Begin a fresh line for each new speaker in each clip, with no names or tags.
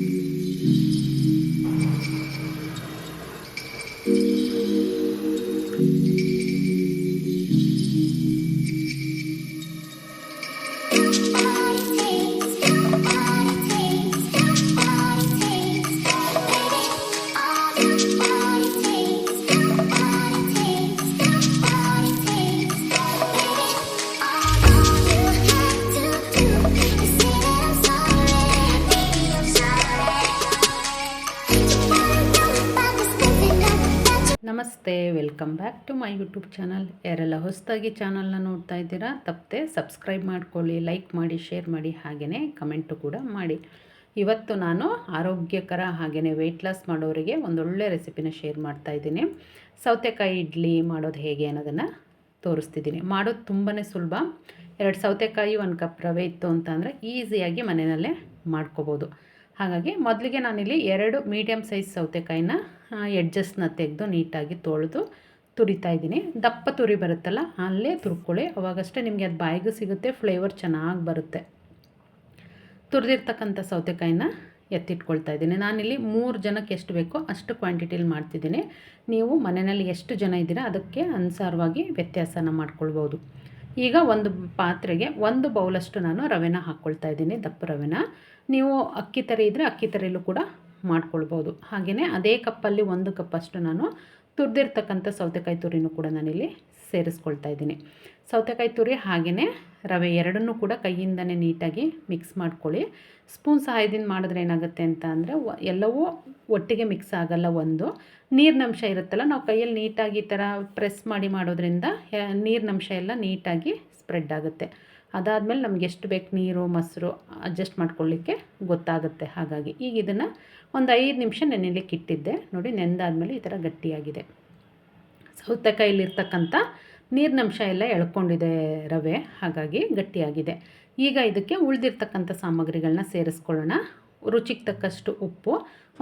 フ
ァンファンファンファン。
welcome back to my YouTube channel ಯಾರೆಲ್ಲ ಹೊಸದಾಗಿ ಚಾನಲ್ನ ನೋಡ್ತಾ ಇದ್ದೀರಾ, ತಪ್ಪದೆ ಸಬ್ಸ್ಕ್ರೈಬ್ ಮಾಡ್ಕೊಳ್ಳಿ ಲೈಕ್ ಮಾಡಿ ಶೇರ್ ಮಾಡಿ ಹಾಗೆಯೇ ಕಮೆಂಟು ಕೂಡ ಮಾಡಿ. ಇವತ್ತು ನಾನು ಆರೋಗ್ಯಕರ ಹಾಗೆಯೇ ವೆಯ್ಟ್ ಲಾಸ್ ಮಾಡೋರಿಗೆ ಒಂದೊಳ್ಳೆ ರೆಸಿಪಿನ ಶೇರ್ ಮಾಡ್ತಾ ಇದ್ದೀನಿ. ಸೌತೆಕಾಯಿ ಇಡ್ಲಿ ಮಾಡೋದು ಹೇಗೆ ಅನ್ನೋದನ್ನು ತೋರಿಸ್ತಿದ್ದೀನಿ. ಮಾಡೋದು ತುಂಬಾ ಸುಲಭ. ಎರಡು ಸೌತೆಕಾಯಿ, ಒಂದು ಕಪ್ ರವೆ ಇತ್ತು ಅಂತ ಅಂದರೆ ಈಸಿಯಾಗಿ ಮನೆಯಲ್ಲೇ ಮಾಡ್ಕೋಬೋದು. ಹಾಗಾಗಿ ಮೊದಲಿಗೆ ನಾನಿಲ್ಲಿ ಎರಡು ಮೀಡಿಯಮ್ ಸೈಜ್ ಸೌತೆಕಾಯಿನ ಎಡ್ಜಸ್ಟ್ನ ತೆಗೆದು ನೀಟಾಗಿ ತೊಳೆದು ತುರಿತಾ ಇದ್ದೀನಿ. ದಪ್ಪ ತುರಿ ಬರುತ್ತಲ್ಲ, ಅಲ್ಲೇ ತುರ್ಕೊಳ್ಳಿ. ಅವಾಗಷ್ಟೇ ನಿಮಗೆ ಅದು ಬಾಯಿಗೂ ಸಿಗುತ್ತೆ, ಫ್ಲೇವರ್ ಚೆನ್ನಾಗಿ ಬರುತ್ತೆ. ತುರಿದಿರ್ತಕ್ಕಂಥ ಸೌತೆಕಾಯಿನ ಎತ್ತಿಟ್ಕೊಳ್ತಾ ಇದ್ದೀನಿ. ನಾನಿಲ್ಲಿ ಮೂರು ಜನಕ್ಕೆ ಎಷ್ಟು ಬೇಕೋ ಅಷ್ಟು ಕ್ವಾಂಟಿಟಿಲಿ ಮಾಡ್ತಿದ್ದೀನಿ. ನೀವು ಮನೆಯಲ್ಲಿ ಎಷ್ಟು ಜನ ಇದ್ದೀರಾ ಅದಕ್ಕೆ ಅನುಸಾರವಾಗಿ ವ್ಯತ್ಯಾಸನ ಮಾಡ್ಕೊಳ್ಬೋದು. ಈಗ ಒಂದು ಪಾತ್ರೆಗೆ ಒಂದು ಬೌಲಷ್ಟು ನಾನು ರವೆನ ಹಾಕ್ಕೊಳ್ತಾ ಇದ್ದೀನಿ, ದಪ್ಪ ರವೆನ. ನೀವು ಅಕ್ಕಿ ತರಿ ಇದ್ದರೆ ಅಕ್ಕಿ ತರಿಲೂ ಕೂಡ ಮಾಡ್ಕೊಳ್ಬೋದು. ಹಾಗೆಯೇ ಅದೇ ಕಪ್ಪಲ್ಲಿ ಒಂದು ಕಪ್ಪಷ್ಟು ನಾನು ತುರಿದಿರ್ತಕ್ಕಂಥ ಸೌತೆಕಾಯಿ ತುರಿನೂ ಕೂಡ ನಾನಿಲ್ಲಿ ಸೇರಿಸ್ಕೊಳ್ತಾ ಇದ್ದೀನಿ. ಸೌತೆಕಾಯಿ ತುರಿ ಹಾಗೆಯೇ ರವೆ ಎರಡನ್ನೂ ಕೂಡ ಕೈಯಿಂದನೇ ನೀಟಾಗಿ ಮಿಕ್ಸ್ ಮಾಡ್ಕೊಳ್ಳಿ. ಸ್ಪೂನ್ ಸಹಾಯದಿಂದ ಮಾಡಿದ್ರೆ ಏನಾಗುತ್ತೆ ಅಂತ ಅಂದರೆ ಎಲ್ಲವೂ ಒಟ್ಟಿಗೆ ಮಿಕ್ಸ್ ಆಗಲ್ಲ ಒಂದು. ನೀರಿನಂಶ ಇರುತ್ತಲ್ಲ, ನಾವು ಕೈಯಲ್ಲಿ ನೀಟಾಗಿ ಈ ಥರ ಪ್ರೆಸ್ ಮಾಡಿ ಮಾಡೋದ್ರಿಂದ ನೀರಿನಂಶ ಎಲ್ಲ ನೀಟಾಗಿ ಸ್ಪ್ರೆಡ್ ಆಗುತ್ತೆ. ಅದಾದಮೇಲೆ ನಮ್ಗೆ ಎಷ್ಟು ಬೇಕು ನೀರು, ಮೊಸರು ಅಡ್ಜಸ್ಟ್ ಮಾಡ್ಕೊಳ್ಳಿಕ್ಕೆ ಗೊತ್ತಾಗುತ್ತೆ ಹಾಗಾಗಿ. ಈಗ ಇದನ್ನು ಒಂದು ಐದು ನಿಮಿಷ ನೆನೆಯಲಿಕ್ಕೆ ಇಟ್ಟಿದ್ದೆ. ನೋಡಿ ನೆನೆದಾದಮೇಲೆ ಈ ಥರ ಗಟ್ಟಿಯಾಗಿದೆ. ಸೌತೆಕಾಯಿಲಿರ್ತಕ್ಕಂಥ ನೀರಿನಂಶ ಎಲ್ಲ ಎಳ್ಕೊಂಡಿದೆ ರವೆ, ಹಾಗಾಗಿ ಗಟ್ಟಿಯಾಗಿದೆ. ಈಗ ಇದಕ್ಕೆ ಉಳಿದಿರ್ತಕ್ಕಂಥ ಸಾಮಗ್ರಿಗಳನ್ನ ಸೇರಿಸ್ಕೊಳ್ಳೋಣ. ರುಚಿಗೆ ತಕ್ಕಷ್ಟು ಉಪ್ಪು,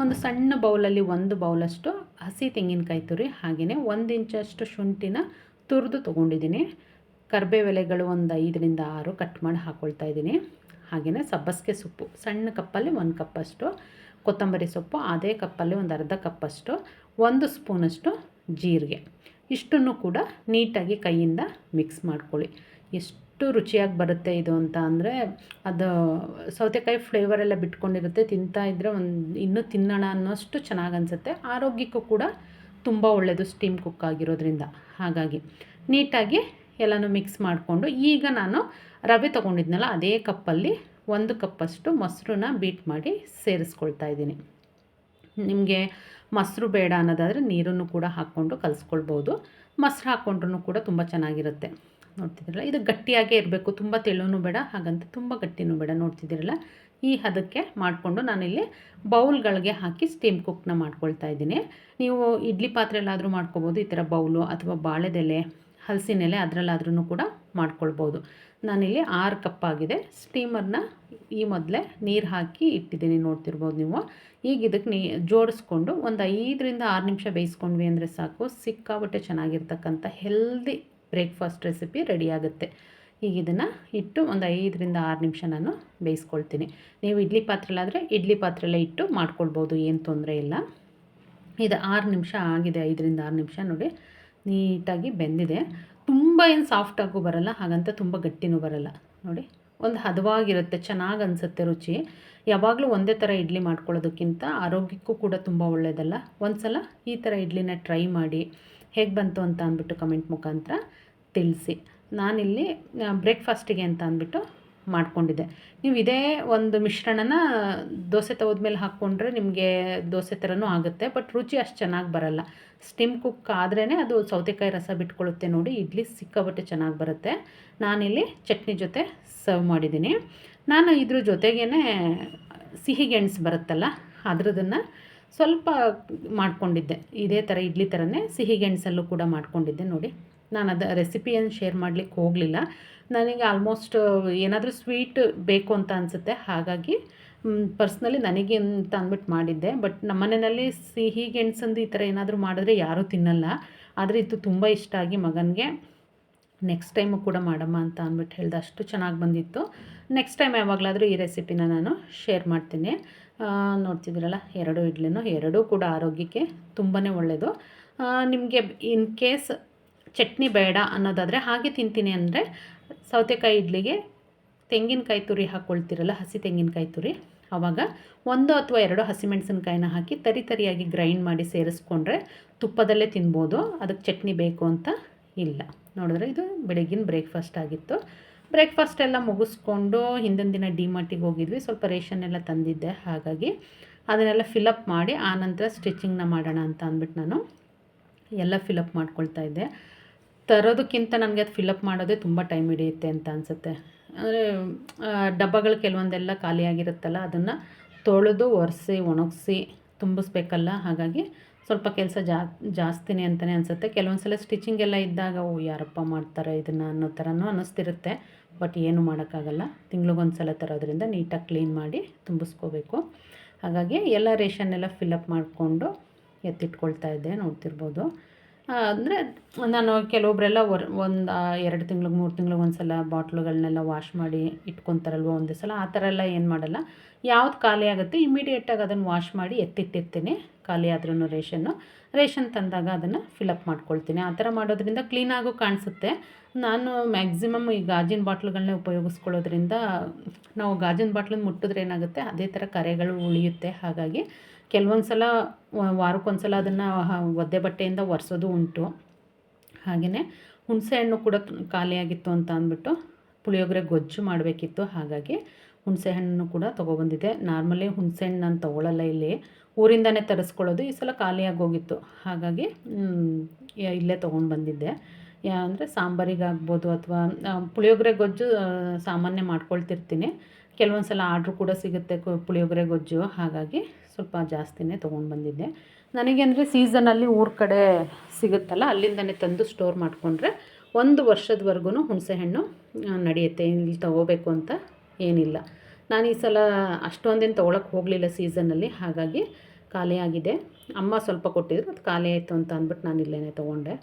ಒಂದು ಸಣ್ಣ ಬೌಲಲ್ಲಿ ಒಂದು ಬೌಲಷ್ಟು ಹಸಿ ತೆಂಗಿನಕಾಯಿ ತುರಿ, ಹಾಗೆಯೇ ಒಂದು ಇಂಚಷ್ಟು ಶುಂಠಿನ ತುರಿದು ತೊಗೊಂಡಿದ್ದೀನಿ. ಕರ್ಬೇವೆಲೆಗಳು ಒಂದು ಐದರಿಂದ ಆರು ಕಟ್ ಮಾಡಿ ಹಾಕ್ಕೊಳ್ತಾ ಇದ್ದೀನಿ. ಹಾಗೆಯೇ ಸಬ್ಬಸಿಗೆ ಸೊಪ್ಪು. ಸಣ್ಣ ಕಪ್ಪಲ್ಲಿ ಒಂದು ಕಪ್ಪಷ್ಟು. ಕೊತ್ತಂಬರಿ ಸೊಪ್ಪು, ಅದೇ ಕಪ್ಪಲ್ಲಿ ಒಂದು ಅರ್ಧ ಕಪ್ಪಷ್ಟು. ಒಂದು ಸ್ಪೂನಷ್ಟು ಜೀರಿಗೆ. ಇಷ್ಟನ್ನು ಕೂಡ ನೀಟಾಗಿ ಕೈಯಿಂದ ಮಿಕ್ಸ್ ಮಾಡ್ಕೊಳ್ಳಿ. ಎಷ್ಟು ರುಚಿಯಾಗಿ ಬರುತ್ತೆ ಇದು ಅಂತ ಅಂದರೆ, ಅದು ಸೌತೆಕಾಯಿ ಫ್ಲೇವರ್ ಎಲ್ಲ ಬಿಟ್ಕೊಂಡಿರುತ್ತೆ, ತಿಂತಾ ಇದ್ದರೆ ಒಂದು ಇನ್ನೂ ತಿನ್ನೋಣ ಅನ್ನೋಷ್ಟು ಚೆನ್ನಾಗಿ ಅನಿಸುತ್ತೆ. ಆರೋಗ್ಯಕ್ಕೂ ಕೂಡ ತುಂಬ ಒಳ್ಳೆಯದು ಸ್ಟೀಮ್ ಕುಕ್ ಆಗಿರೋದ್ರಿಂದ. ಹಾಗಾಗಿ ನೀಟಾಗಿ ಎಲ್ಲನೂ ಮಿಕ್ಸ್ ಮಾಡಿಕೊಂಡು ಈಗ ನಾನು ರವೆ ತೊಗೊಂಡಿದ್ನಲ್ಲ, ಅದೇ ಕಪ್ಪಲ್ಲಿ ಒಂದು ಕಪ್ಪಷ್ಟು ಮೊಸರನ್ನ ಬೀಟ್ ಮಾಡಿ ಸೇರಿಸ್ಕೊಳ್ತಾ ಇದ್ದೀನಿ. ನಿಮಗೆ ಮೊಸರು ಬೇಡ ಅನ್ನೋದಾದರೆ ನೀರನ್ನು ಕೂಡ ಹಾಕ್ಕೊಂಡು ಕಲಿಸ್ಕೊಳ್ಬೋದು. ಮೊಸರು ಹಾಕ್ಕೊಂಡ್ರೂ ಕೂಡ ತುಂಬ ಚೆನ್ನಾಗಿರುತ್ತೆ. ನೋಡ್ತಿದ್ದೀರಲ್ಲ, ಇದು ಗಟ್ಟಿಯಾಗೇ ಇರಬೇಕು. ತುಂಬ ತೆಳುವೂ ಬೇಡ, ಹಾಗಂತ ತುಂಬ ಗಟ್ಟಿನೂ ಬೇಡ. ನೋಡ್ತಿದ್ದೀರಲ್ಲ, ಈ ಹದಕ್ಕೆ ಮಾಡಿಕೊಂಡು ನಾನಿಲ್ಲಿ ಬೌಲ್ಗಳಿಗೆ ಹಾಕಿ ಸ್ಟೀಮ್ ಕುಕ್ನ ಮಾಡ್ಕೊಳ್ತಾ ಇದ್ದೀನಿ. ನೀವು ಇಡ್ಲಿ ಪಾತ್ರೆಯಲ್ಲಾದರೂ ಮಾಡ್ಕೊಬೋದು, ಈ ಥರ ಬೌಲು ಅಥವಾ ಬಾಳೆದೆಲೆ ಹಲಸಿನೆಲೆ ಅದರಲ್ಲಾದ್ರೂ ಕೂಡ ಮಾಡ್ಕೊಳ್ಬೋದು. ನಾನಿಲ್ಲಿ ಆರು ಆಗಿದೆ. ಸ್ಟೀಮರ್ನ ಈ ಮೊದಲೇ ನೀರು ಹಾಕಿ ಇಟ್ಟಿದ್ದೀನಿ ನೋಡ್ತಿರ್ಬೋದು ನೀವು. ಈಗ ಇದಕ್ಕೆ ನೀ ಜೋಡಿಸ್ಕೊಂಡು ಒಂದು ಐದರಿಂದ ಆರು ನಿಮಿಷ ಬೇಯಿಸ್ಕೊಂಡ್ವಿ ಅಂದರೆ ಸಾಕು. ಸಿಕ್ಕಾಬಟ್ಟೆ ಚೆನ್ನಾಗಿರ್ತಕ್ಕಂಥ ಹೆಲ್ದಿ ಬ್ರೇಕ್ಫಾಸ್ಟ್ ರೆಸಿಪಿ ರೆಡಿ ಆಗುತ್ತೆ ಈಗ ಇದನ್ನು ಇಟ್ಟು ಒಂದು ಐದರಿಂದ ಆರು ನಿಮಿಷ ನಾನು ಬೇಯಿಸ್ಕೊಳ್ತೀನಿ. ನೀವು ಇಡ್ಲಿ ಪಾತ್ರೆಲಾದರೆ ಇಡ್ಲಿ ಪಾತ್ರೆಲ್ಲ ಇಟ್ಟು ಮಾಡ್ಕೊಳ್ಬೋದು, ಏನು ತೊಂದರೆ ಇಲ್ಲ. ಇದು ಆರು ನಿಮಿಷ ಆಗಿದೆ, ಐದರಿಂದ ಆರು ನಿಮಿಷ ನೋಡಿ. ನೀಟಾಗಿ ಬೆಂದಿದೆ. ತುಂಬ ಏನು ಸಾಫ್ಟಾಗೂ ಬರಲ್ಲ, ಹಾಗಂತ ತುಂಬ ಗಟ್ಟಿನೂ ಬರಲ್ಲ. ನೋಡಿ, ಒಂದು ಹದವಾಗಿರುತ್ತೆ, ಚೆನ್ನಾಗಿ ಅನಿಸುತ್ತೆ ರುಚಿ. ಯಾವಾಗಲೂ ಒಂದೇ ಥರ ಇಡ್ಲಿ ಮಾಡ್ಕೊಳ್ಳೋದಕ್ಕಿಂತ ಆರೋಗ್ಯಕ್ಕೂ ಕೂಡ ತುಂಬ ಒಳ್ಳೆಯದಲ್ಲ ಒಂದು ಸಲ ಈ ಥರ ಇಡ್ಲಿನ ಟ್ರೈ ಮಾಡಿ, ಹೇಗೆ ಬಂತು ಅಂತ ಅಂದ್ಬಿಟ್ಟು ಕಮೆಂಟ್ ಮುಖಾಂತರ ತಿಳಿಸಿ. ನಾನಿಲ್ಲಿ ಬ್ರೇಕ್ಫಾಸ್ಟಿಗೆ ಅಂತ ಅಂದ್ಬಿಟ್ಟು ಮಾಡ್ಕೊಂಡಿದ್ದೆ. ನೀವು ಇದೇ ಒಂದು ಮಿಶ್ರಣನ ದೋಸೆ ತವದ್ಮೇಲೆ ಹಾಕ್ಕೊಂಡ್ರೆ ನಿಮಗೆ ದೋಸೆ ಥರನೂ ಆಗುತ್ತೆ, ಬಟ್ ರುಚಿ ಅಷ್ಟು ಚೆನ್ನಾಗಿ ಬರಲ್ಲ. ಸ್ಟಿಮ್ ಕುಕ್ ಆದ್ರೇ ಅದು ಸೌತೆಕಾಯಿ ರಸ ಬಿಟ್ಕೊಳ್ಳುತ್ತೆ ನೋಡಿ, ಇಡ್ಲಿ ಸಿಕ್ಕಾಬಟ್ಟೆ ಚೆನ್ನಾಗಿ ಬರುತ್ತೆ. ನಾನಿಲ್ಲಿ ಚಟ್ನಿ ಜೊತೆ ಸರ್ವ್ ಮಾಡಿದ್ದೀನಿ. ನಾನು ಇದ್ರ ಜೊತೆಗೇ ಸಿಹಿ ಗೆಣಸು ಬರುತ್ತಲ್ಲ, ಅದರದನ್ನು ಸ್ವಲ್ಪ ಮಾಡಿಕೊಂಡಿದ್ದೆ. ಇದೇ ಥರ ಇಡ್ಲಿ ಥರನೇ ಸಿಹಿ ಗೆಣಸಲ್ಲೂ ಕೂಡ ಮಾಡಿಕೊಂಡಿದ್ದೆ ನೋಡಿ. ನಾನು ಅದು ರೆಸಿಪಿಯನ್ನು ಶೇರ್ ಮಾಡಲಿಕ್ಕೆ ಹೋಗಲಿಲ್ಲ. ನನಗೆ ಆಲ್ಮೋಸ್ಟ್ ಏನಾದರೂ ಸ್ವೀಟ್ ಬೇಕು ಅಂತ ಅನಿಸುತ್ತೆ. ಹಾಗಾಗಿ ಪರ್ಸ್ನಲಿ ನನಗೆ ಅಂತ ಅಂದ್ಬಿಟ್ಟು ಮಾಡಿದ್ದೆ. ಬಟ್ ನಮ್ಮ ಮನೆಯಲ್ಲಿ ಸಿಹಿ ಗೆಣಸಂದು ಈ ಥರ ಏನಾದರೂ ಮಾಡಿದ್ರೆ ಯಾರೂ ತಿನ್ನಲ್ಲ. ಆದರೆ ಇದು ತುಂಬ ಇಷ್ಟ ಆಗಿ ಮಗನಿಗೆ ನೆಕ್ಸ್ಟ್ ಟೈಮು ಕೂಡ ಮಾಡಮ್ಮ ಅಂತ ಅಂದ್ಬಿಟ್ಟು ಹೇಳ್ದೆ. ಅಷ್ಟು ಚೆನ್ನಾಗಿ ಬಂದಿತ್ತು. ನೆಕ್ಸ್ಟ್ ಟೈಮ್ ಯಾವಾಗಲಾದರೂ ಈ ರೆಸಿಪಿನ ನಾನು ಶೇರ್ ಮಾಡ್ತೀನಿ. ನೋಡ್ತಿದ್ದೀರಲ್ಲ, ಎರಡು ಇಡ್ಲಿನೂ, ಎರಡೂ ಕೂಡ ಆರೋಗ್ಯಕ್ಕೆ ತುಂಬಾ ಒಳ್ಳೆಯದು ನಿಮಗೆ ಇನ್ ಕೇಸ್ ಚಟ್ನಿ ಬೇಡ ಅನ್ನೋದಾದರೆ ಹಾಗೆ ತಿಂತೀನಿ ಅಂದರೆ ಸೌತೆಕಾಯಿ ಇಡ್ಲಿಗೆ ತೆಂಗಿನಕಾಯಿ ತುರಿ ಹಾಕ್ಕೊಳ್ತಿರಲ್ಲ ಹಸಿ ತೆಂಗಿನಕಾಯಿ ತುರಿ. ಆವಾಗ ಒಂದು ಅಥವಾ ಎರಡು ಹಸಿಮೆಣಸಿನ್ಕಾಯಿನ ಹಾಕಿ ತರಿ ತರಿಯಾಗಿ ಗ್ರೈಂಡ್ ಮಾಡಿ ಸೇರಿಸ್ಕೊಂಡ್ರೆ ತುಪ್ಪದಲ್ಲೇ ತಿನ್ಬೋದು. ಅದಕ್ಕೆ ಚಟ್ನಿ ಬೇಕು ಅಂತ ಇಲ್ಲ. ನೋಡಿದ್ರೆ ಇದು ಬೆಳಗಿನ ಬ್ರೇಕ್ಫಾಸ್ಟ್ ಆಗಿತ್ತು. ಬ್ರೇಕ್ಫಾಸ್ಟ್ ಎಲ್ಲ ಮುಗಿಸ್ಕೊಂಡು ಹಿಂದಿನ ದಿನ ಡಿಮಾರ್ಟಿಗೆ ಹೋಗಿದ್ವಿ. ಸ್ವಲ್ಪ ರೇಷನ್ ಎಲ್ಲ ತಂದಿದ್ದೆ. ಹಾಗಾಗಿ ಅದನ್ನೆಲ್ಲ ಫಿಲಪ್ ಮಾಡಿ ಆನಂತರ ಸ್ಟಿಚಿಂಗ್ನ ಮಾಡೋಣ ಅಂತ ಅಂದ್ಬಿಟ್ಟು ನಾನು ಎಲ್ಲ ಫಿಲಪ್ ಮಾಡ್ಕೊಳ್ತಾ ಇದ್ದೆ. ತರೋದಕ್ಕಿಂತ ನನಗೆ ಅದು ಫಿಲಪ್ ಮಾಡೋದೇ ತುಂಬ ಟೈಮ್ ಹಿಡಿಯುತ್ತೆ ಅಂತ ಅನಿಸುತ್ತೆ. ಅಂದರೆ ಡಬ್ಬಗಳು ಕೆಲವೊಂದೆಲ್ಲ ಖಾಲಿಯಾಗಿರುತ್ತಲ್ಲ ಅದನ್ನು ತೊಳೆದು ಒರೆಸಿ, ಒಣಗಿಸಿ ತುಂಬಿಸ್ಬೇಕಲ್ಲ, ಹಾಗಾಗಿ ಸ್ವಲ್ಪ ಕೆಲಸ ಜಾ, ಜಾಸ್ತಿನೇ ಅಂತಲೇ ಅನಿಸುತ್ತೆ. ಕೆಲವೊಂದು ಸಲ ಸ್ಟಿಚಿಂಗ್ ಎಲ್ಲ ಇದ್ದಾಗ, ಓ, ಯಾರಪ್ಪ ಮಾಡ್ತಾರೆ ಇದನ್ನು ಅನ್ನೋ ಥರನೂ ಅನ್ನಿಸ್ತಿರುತ್ತೆ. ಬಟ್ ಏನು ಮಾಡೋಕ್ಕಾಗಲ್ಲ. ತಿಂಗ್ಳಿಗೊಂದು ಸಲ ತರೋದ್ರಿಂದ ನೀಟಾಗಿ ಕ್ಲೀನ್ ಮಾಡಿ ತುಂಬಿಸ್ಕೋಬೇಕು. ಹಾಗಾಗಿ ಎಲ್ಲ ರೇಷನ್ನೆಲ್ಲ ಫಿಲ್ ಫಿಲಪ್ ಮಾಡಿಕೊಂಡು ಎತ್ತಿಟ್ಕೊಳ್ತಾ ಇದ್ದೆ, ನೋಡ್ತಿರ್ಬೋದು. ಅಂದರೆ ನಾನು ಕೆಲವೊಬ್ಬರೆಲ್ಲ ವರ್, ಒಂದು ಎರಡು ತಿಂಗ್ಳಿಗೆ, ಮೂರು ತಿಂಗ್ಳಿಗೆ ಒಂದು ಸಲ ಬಾಟ್ಲುಗಳನ್ನೆಲ್ಲ ವಾಶ್ ಮಾಡಿ ಇಟ್ಕೊತಾರಲ್ವ ಒಂದೇ ಸಲ ಆ ಥರ ಎಲ್ಲ ಏನು ಮಾಡಲ್ಲ. ಯಾವ್ದು ಖಾಲಿ ಆಗುತ್ತೆ ಇಮಿಡಿಯೇಟಾಗಿ ಅದನ್ನು ವಾಶ್ ಮಾಡಿ ಎತ್ತಿಟ್ಟಿರ್ತೀನಿ, ಖಾಲಿ ಆದ್ರೂ ರೇಷನ್ನು. ರೇಷನ್ ತಂದಾಗ ಅದನ್ನು ಫಿಲಪ್ ಮಾಡ್ಕೊಳ್ತೀನಿ. ಆ ಥರ ಮಾಡೋದ್ರಿಂದ ಕ್ಲೀನಾಗೂ ಕಾಣಿಸುತ್ತೆ. ನಾನು ಮ್ಯಾಕ್ಸಿಮಮ್ ಈ ಗಾಜಿನ ಬಾಟ್ಲುಗಳನ್ನೇ ಉಪಯೋಗಿಸ್ಕೊಳ್ಳೋದ್ರಿಂದ ನಾವು ಗಾಜಿನ ಬಾಟ್ಲನ್ನ ಮುಟ್ಟಿದ್ರೆ ಏನಾಗುತ್ತೆ, ಅದೇ ಥರ ಕರೆಗಳು ಉಳಿಯುತ್ತೆ. ಹಾಗಾಗಿ ಕೆಲವೊಂದು ಸಲ ಅದನ್ನು ಒದ್ದೆ ಬಟ್ಟೆಯಿಂದ ಒರೆಸೋದು ಉಂಟು. ಹಾಗೆಯೇ ಹುಣಸೆ ಹಣ್ಣು ಕೂಡ ಖಾಲಿಯಾಗಿತ್ತು ಅಂತ ಅಂದ್ಬಿಟ್ಟು ಪುಳಿಯೋಗರೆ ಗೊಜ್ಜು ಮಾಡಬೇಕಿತ್ತು. ಹಾಗಾಗಿ ಹುಣಸೆ ಹಣ್ಣು ಕೂಡ ತೊಗೊಬಂದಿದ್ದೆ. ನಾರ್ಮಲಿ ಹುಣಸೆ ಹಣ್ಣು ನಾನು ತೊಗೊಳ್ಳಲ್ಲ ಇಲ್ಲಿ. ಊರಿಂದನೇ ತರಿಸ್ಕೊಳ್ಳೋದು. ಈ ಸಲ ಖಾಲಿಯಾಗಿ ಹೋಗಿತ್ತು. ಹಾಗಾಗಿ ಇಲ್ಲೇ ತೊಗೊಂಡು ಬಂದಿದ್ದೆ. ಅಂದರೆ ಸಾಂಬಾರಿಗಾಗ್ಬೋದು ಅಥವಾ ಪುಳಿಯೋಗರೆ ಗೊಜ್ಜು ಸಾಮಾನ್ಯ ಮಾಡ್ಕೊಳ್ತಿರ್ತೀನಿ. ಕೆಲವೊಂದು ಸಲ ಆರ್ಡ್ರು ಕೂಡ ಸಿಗುತ್ತೆ ಪುಳಿಯೋಗರೆ ಗೊಜ್ಜು. ಹಾಗಾಗಿ ಸ್ವಲ್ಪ ಜಾಸ್ತಿನೇ ತೊಗೊಂಡು ಬಂದಿದ್ದೆ. ನನಗೆ ಅಂದರೆ ಸೀಸನಲ್ಲಿ ಊರ ಕಡೆ ಸಿಗುತ್ತಲ್ಲ, ಅಲ್ಲಿಂದನೇ ತಂದು ಸ್ಟೋರ್ ಮಾಡಿಕೊಂಡ್ರೆ ಒಂದು ವರ್ಷದವರೆಗೂ ಹುಣಸೆಹಣ್ಣು ನಡೆಯುತ್ತೆ. ಇಲ್ಲಿ ತೊಗೋಬೇಕು ಅಂತ ಏನಿಲ್ಲ. ನಾನು ಈ ಸಲ ಅಷ್ಟೊಂದೇನು ತೊಗೊಳಕ್ಕೆ ಹೋಗಲಿಲ್ಲ ಸೀಸನಲ್ಲಿ ಹಾಗಾಗಿ ಖಾಲಿಯಾಗಿದೆ ಅಮ್ಮ ಸ್ವಲ್ಪ ಕೊಟ್ಟಿದ್ರು, ಅದು ಖಾಲಿ ಆಯಿತು ಅಂತ ಅಂದ್ಬಿಟ್ಟು ನಾನು ಇಲ್ಲೇ ತೊಗೊಂಡೆ.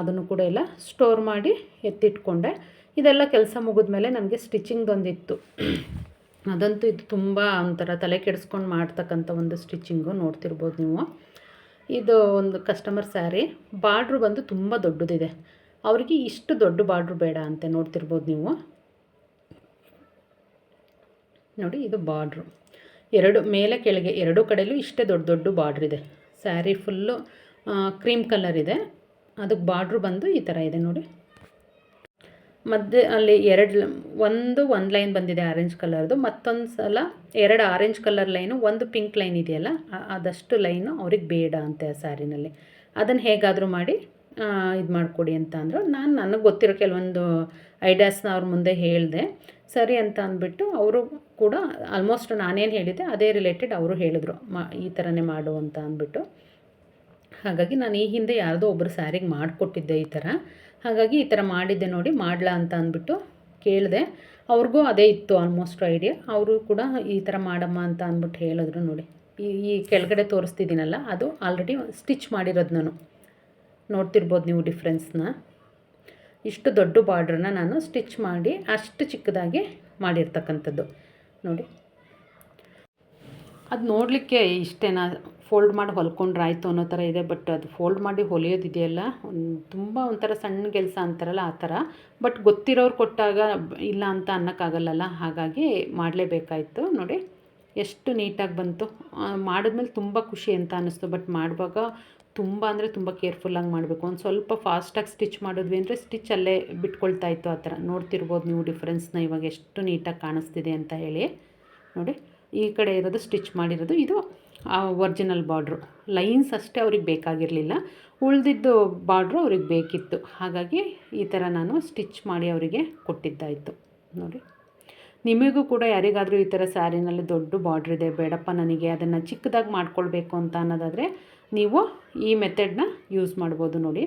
ಅದನ್ನು ಕೂಡ ಎಲ್ಲ ಸ್ಟೋರ್ ಮಾಡಿ ಎತ್ತಿಟ್ಕೊಂಡೆ. ಇದೆಲ್ಲ ಕೆಲಸ ಮುಗಿದ್ಮೇಲೆ ನನಗೆ ಸ್ಟಿಚಿಂಗ್ದೊಂದಿತ್ತು ಅದಂತೂ ಇದು ತುಂಬ ಒಂಥರ ತಲೆ ಕೆಡಿಸ್ಕೊಂಡು ಮಾಡ್ತಕ್ಕಂಥ ಒಂದು ಸ್ಟಿಚಿಂಗು ನೋಡ್ತಿರ್ಬೋದು ನೀವು. ಇದು ಒಂದು ಕಸ್ಟಮರ್ ಸ್ಯಾರಿ. ಬಾರ್ಡ್ರು ಬಂದು ತುಂಬ ದೊಡ್ಡದಿದೆ. ಅವರಿಗೆ ಇಷ್ಟು ದೊಡ್ಡ ಬಾರ್ಡ್ರು ಬೇಡ ಅಂತೆ ನೋಡ್ತಿರ್ಬೋದು ನೀವು. ನೋಡಿ, ಇದು ಬಾರ್ಡ್ರು. ಎರಡು, ಮೇಲೆ ಕೆಳಗೆ ಎರಡು ಕಡೆಯಲ್ಲೂ ಇಷ್ಟೇ ದೊಡ್ಡ ದೊಡ್ಡ ಬಾರ್ಡ್ರ್ ಇದೆ ಸ್ಯಾರಿ ಫುಲ್ಲು ಕ್ರೀಮ್ ಕಲರ್ ಇದೆ. ಅದಕ್ಕೆ ಬಾರ್ಡ್ರು ಬಂದು ಈ ಥರ ಇದೆ ನೋಡಿ. ಮಧ್ಯೆ ಅಲ್ಲಿ ಎರಡು ಒಂದು ಒಂದು ಲೈನ್ ಬಂದಿದೆ ಆರೆಂಜ್ ಕಲರ್ದು ಮತ್ತೊಂದು ಸಲ ಎರಡು ಆರೆಂಜ್ ಕಲರ್ ಲೈನು, ಒಂದು ಪಿಂಕ್ ಲೈನ್ ಇದೆಯಲ್ಲ ಅದಷ್ಟು ಲೈನು ಅವ್ರಿಗೆ ಬೇಡ ಅಂತೆ ಆ ಸ್ಯಾರಿನಲ್ಲಿ ಅದನ್ನು ಹೇಗಾದರೂ ಮಾಡಿ ಇದು ಮಾಡಿಕೊಡಿ ಅಂತ ಅಂದರು. ನಾನು ನನಗೆ ಗೊತ್ತಿರೋ ಕೆಲವೊಂದು ಐಡಿಯಾಸ್ನ ಅವ್ರ ಮುಂದೆ ಹೇಳಿದೆ. ಸರಿ ಅಂತ ಅಂದ್ಬಿಟ್ಟು ಅವರು ಕೂಡ ಆಲ್ಮೋಸ್ಟ್ ನಾನೇನು ಹೇಳಿದ್ದೆ, ಅದೇ ರಿಲೇಟೆಡ್ ಅವರು ಹೇಳಿದ್ರು, ಮಾ, ಈ ಥರನೇ ಮಾಡು ಅಂತ ಅಂದ್ಬಿಟ್ಟು. ಹಾಗಾಗಿ ನಾನು ಈ ಹಿಂದೆ ಯಾರ್ದೋ ಒಬ್ಬರು ಸ್ಯಾರಿಗೆ ಮಾಡಿಕೊಟ್ಟಿದ್ದೆ ಈ ಥರ. ಹಾಗಾಗಿ ಈ ಥರ ಮಾಡಿದ್ದೆ ನೋಡಿ, ಮಾಡಲಾ ಅಂತ ಅಂದ್ಬಿಟ್ಟು ಕೇಳಿದೆ. ಅವ್ರಿಗೂ ಅದೇ ಇತ್ತು ಆಲ್ಮೋಸ್ಟ್ ಐಡಿಯಾ ಅವರು ಕೂಡ ಈ ಥರ ಮಾಡಮ್ಮ ಅಂತ ಅಂದ್ಬಿಟ್ಟು ಹೇಳಿದ್ರು ನೋಡಿ. ಈ ಈ ಕೆಳಗಡೆ ತೋರಿಸ್ತಿದ್ದೀನಲ್ಲ, ಅದು ಆಲ್ರೆಡಿ ಸ್ಟಿಚ್ ಮಾಡಿರೋದು ನಾನು. ನೋಡ್ತಿರ್ಬೋದು ನೀವು ಡಿಫ್ರೆನ್ಸ್ನ ಇಷ್ಟು ದೊಡ್ಡ ಬಾರ್ಡ್ರನ್ನ ನಾನು ಸ್ಟಿಚ್ ಮಾಡಿ ಅಷ್ಟು ಚಿಕ್ಕದಾಗಿ ಮಾಡಿರ್ತಕ್ಕಂಥದ್ದು. ನೋಡಿ. ಅದು ನೋಡಲಿಕ್ಕೆ ಇಷ್ಟೇನಾ? ಫೋಲ್ಡ್ ಮಾಡಿ ಹೊಲ್ಕೊಂಡ್ರೆ ಆಯಿತು ಅನ್ನೋ ಥರ ಇದೆ, ಬಟ್ ಅದು ಫೋಲ್ಡ್ ಮಾಡಿ ಹೊಲಿಯೋದಿದೆಯಲ್ಲ, ಒಂದು ತುಂಬ ಒಂಥರ ಸಣ್ಣ ಕೆಲಸ ಅಂತಾರಲ್ಲ ಆ ಥರ, ಬಟ್ ಗೊತ್ತಿರೋರು ಕೊಟ್ಟಾಗ ಇಲ್ಲ ಅಂತ ಅನ್ನೋಕ್ಕಾಗಲ್ಲಲ್ಲ, ಹಾಗಾಗಿ ಮಾಡಲೇಬೇಕಾಯಿತು ನೋಡಿ. ಎಷ್ಟು ನೀಟಾಗಿ ಬಂತು. ಮಾಡಿದ್ಮೇಲೆ ತುಂಬ ಖುಷಿ ಅಂತ ಅನ್ನಿಸ್ತು, ಬಟ್ ಮಾಡುವಾಗ ತುಂಬ ಅಂದರೆ ತುಂಬ ಕೇರ್ಫುಲ್ಲಾಗಿ ಮಾಡಬೇಕು. ಒಂದು ಸ್ವಲ್ಪ ಫಾಸ್ಟಾಗಿ ಸ್ಟಿಚ್ ಮಾಡಿದ್ವಿ ಅಂದರೆ ಸ್ಟಿಚ್ ಅಲ್ಲೇ ಬಿಟ್ಕೊಳ್ತಾ ಇತ್ತು ಆ ಥರ. ನೋಡ್ತಿರ್ಬೋದು ನೀವು ಡಿಫ್ರೆನ್ಸ್ನ ಇವಾಗ ಎಷ್ಟು ನೀಟಾಗಿ ಕಾಣಿಸ್ತಿದೆ ಅಂತ ಹೇಳಿ. ನೋಡಿ, ಈ ಕಡೆ ಇರೋದು ಸ್ಟಿಚ್ ಮಾಡಿರೋದು, ಇದು ಒರ್ಜಿನಲ್ ಬಾರ್ಡ್ರು. ಲೈನ್ಸ್ ಅಷ್ಟೇ ಅವ್ರಿಗೆ ಬೇಕಾಗಿರಲಿಲ್ಲ. ಉಳಿದಿದ್ದು ಬಾರ್ಡ್ರು ಅವ್ರಿಗೆ ಬೇಕಿತ್ತು. ಹಾಗಾಗಿ ಈ ಥರ ನಾನು ಸ್ಟಿಚ್ ಮಾಡಿ ಅವರಿಗೆ ಕೊಟ್ಟಿದ್ದಾಯಿತು. ನೋಡಿ. ನಿಮಗೂ ಕೂಡ ಯಾರಿಗಾದರೂ ಈ ಥರ ಸ್ಯಾರಿನಲ್ಲಿ ದೊಡ್ಡ ಬಾರ್ಡ್ರ್ ಇದೆ, ಬೇಡಪ್ಪ ನನಗೆ ಅದನ್ನು ಚಿಕ್ಕದಾಗಿ ಮಾಡ್ಕೊಳ್ಬೇಕು ಅಂತ ಅನ್ನೋದಾದರೆ ನೀವು ಈ ಮೆಥಡ್ನ ಯೂಸ್ ಮಾಡ್ಬೋದು ನೋಡಿ.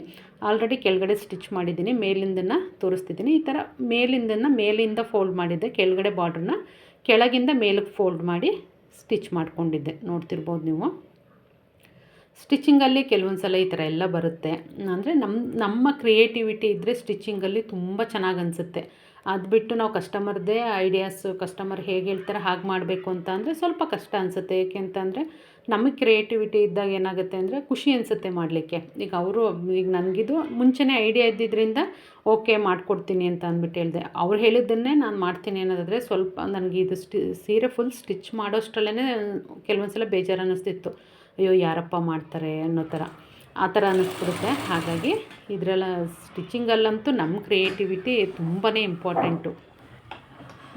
ಆಲ್ರೆಡಿ ಕೆಳಗಡೆ ಸ್ಟಿಚ್ ಮಾಡಿದ್ದೀನಿ, ಮೇಲಿಂದನ್ನು ತೋರಿಸ್ತಿದ್ದೀನಿ. ಈ ಥರ ಮೇಲಿಂದನ್ನು ಮೇಲಿಂದ ಫೋಲ್ಡ್ ಮಾಡಿದ್ದೆ ಕೆಳಗಡೆ ಬಾರ್ಡ್ರನ್ನ ಕೆಳಗಿಂದ ಮೇಲಕ್ಕೆ ಫೋಲ್ಡ್ ಮಾಡಿ ಸ್ಟಿಚ್ ಮಾಡಿಕೊಂಡಿದ್ದೆ, ನೋಡ್ತಿರ್ಬೋದು ನೀವು. ಸ್ಟಿಚಿಂಗಲ್ಲಿ ಕೆಲವೊಂದು ಸಲ ಈ ಥರ ಎಲ್ಲ ಬರುತ್ತೆ. ಅಂದರೆ ನಮ್ಮ ನಮ್ಮ ಕ್ರಿಯೇಟಿವಿಟಿ ಇದ್ದರೆ ಸ್ಟಿಚಿಂಗಲ್ಲಿ ತುಂಬ ಚೆನ್ನಾಗಿ ಅನಿಸುತ್ತೆ. ಅದು ಬಿಟ್ಟು ನಾವು ಕಸ್ಟಮರ್ದೇ ಐಡಿಯಾಸು ಕಸ್ಟಮರ್ ಹೇಗೆ ಹೇಳ್ತಾರೆ ಹಾಗೆ ಮಾಡಬೇಕು ಅಂತ ಅಂದರೆ ಸ್ವಲ್ಪ ಕಷ್ಟ ಅನಿಸುತ್ತೆ. ಏಕೆ ಅಂತಂದರೆ ನಮಗೆ ಕ್ರಿಯೇಟಿವಿಟಿ ಇದ್ದಾಗ ಏನಾಗುತ್ತೆ ಅಂದರೆ ಖುಷಿ ಅನಿಸುತ್ತೆ ಮಾಡಲಿಕ್ಕೆ. ಈಗ ಅವರು, ಈಗ ನನಗಿದು ಮುಂಚೆನೇ ಐಡಿಯಾ ಇದ್ದಿದ್ದರಿಂದ ಓಕೆ ಮಾಡಿಕೊಡ್ತೀನಿ ಅಂತ ಅಂದ್ಬಿಟ್ಟು ಹೇಳಿದೆ. ಅವ್ರು ಹೇಳಿದ್ದನ್ನೇ ನಾನು ಮಾಡ್ತೀನಿ ಅನ್ನೋದಾದರೆ ಸ್ವಲ್ಪ ನನಗೆ ಇದು ಸ್ಟಿ, ಸೀರೆ ಫುಲ್ ಸ್ಟಿಚ್ ಮಾಡೋಷ್ಟರಲ್ಲೇ ಕೆಲವೊಂದು ಸಲ ಬೇಜಾರು ಅನ್ನಿಸ್ತಿತ್ತು. ಅಯ್ಯೋ ಯಾರಪ್ಪ ಮಾಡ್ತಾರೆ ಅನ್ನೋ ಥರ ಆ ಥರ ಅನ್ನಿಸ್ಬಿಡುತ್ತೆ. ಹಾಗಾಗಿ ಇದರಲ್ಲ ಸ್ಟಿಚಿಂಗಲ್ಲಂತೂ ನಮ್ಮ ಕ್ರಿಯೇಟಿವಿಟಿ ತುಂಬಾ ಇಂಪಾರ್ಟೆಂಟು.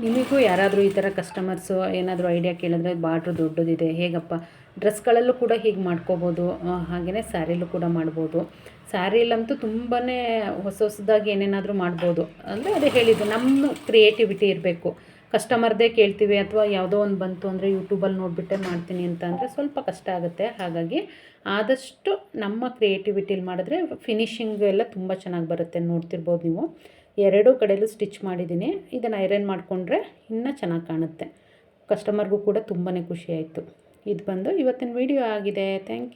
ನಿಮಗೂ ಯಾರಾದರೂ ಈ ಥರ ಕಸ್ಟಮರ್ಸು ಏನಾದರೂ ಐಡಿಯಾ ಕೇಳಿದ್ರೆ ಬಾರ್ಡ್ರು ದೊಡ್ಡದಿದೆ, ಹೇಗಪ್ಪ? ಡ್ರೆಸ್ಗಳಲ್ಲೂ ಕೂಡ ಹೀಗೆ ಮಾಡ್ಕೋಬೋದು ಹಾಗೆಯೇ ಸ್ಯಾರಿಲೂ ಕೂಡ ಮಾಡ್ಬೋದು. ಸ್ಯಾರಿಲಂತೂ ತುಂಬಾ ಹೊಸ ಹೊಸದಾಗಿ ಏನೇನಾದರೂ ಮಾಡ್ಬೋದು. ಅಂದರೆ ಅದೇ ಹೇಳಿದ್ದು, ನಮ್ಮ ಕ್ರಿಯೇಟಿವಿಟಿ ಇರಬೇಕು. ಕಸ್ಟಮರ್ದೇ ಕೇಳ್ತೀವಿ ಅಥವಾ ಯಾವುದೋ ಒಂದು ಬಂತು ಅಂದರೆ ಯೂಟ್ಯೂಬಲ್ಲಿ ನೋಡಿಬಿಟ್ಟೆ ಮಾಡ್ತೀನಿ ಅಂತ ಅಂದರೆ ಸ್ವಲ್ಪ ಕಷ್ಟ ಆಗುತ್ತೆ. ಹಾಗಾಗಿ ಆದಷ್ಟು ನಮ್ಮ ಕ್ರಿಯೇಟಿವಿಟಿಲಿ ಮಾಡಿದ್ರೆ ಫಿನಿಷಿಂಗ್ ಎಲ್ಲ ತುಂಬ ಚೆನ್ನಾಗಿ ಬರುತ್ತೆ. ನೋಡ್ತಿರ್ಬೋದು ನೀವು. ಎರಡೂ ಕಡೆಯಲ್ಲೂ ಸ್ಟಿಚ್ ಮಾಡಿದ್ದೀನಿ. ಇದನ್ನು ಐರನ್ ಮಾಡಿಕೊಂಡ್ರೆ ಇನ್ನೂ ಚೆನ್ನಾಗಿ ಕಾಣುತ್ತೆ. ಕಸ್ಟಮರ್ಗೂ ಕೂಡ ತುಂಬಾ ಖುಷಿ ಆಯಿತು. ಇದು ಬಂದು ಇವತ್ತಿನ ವಿಡಿಯೋ ಆಗಿದೆ. Thank you.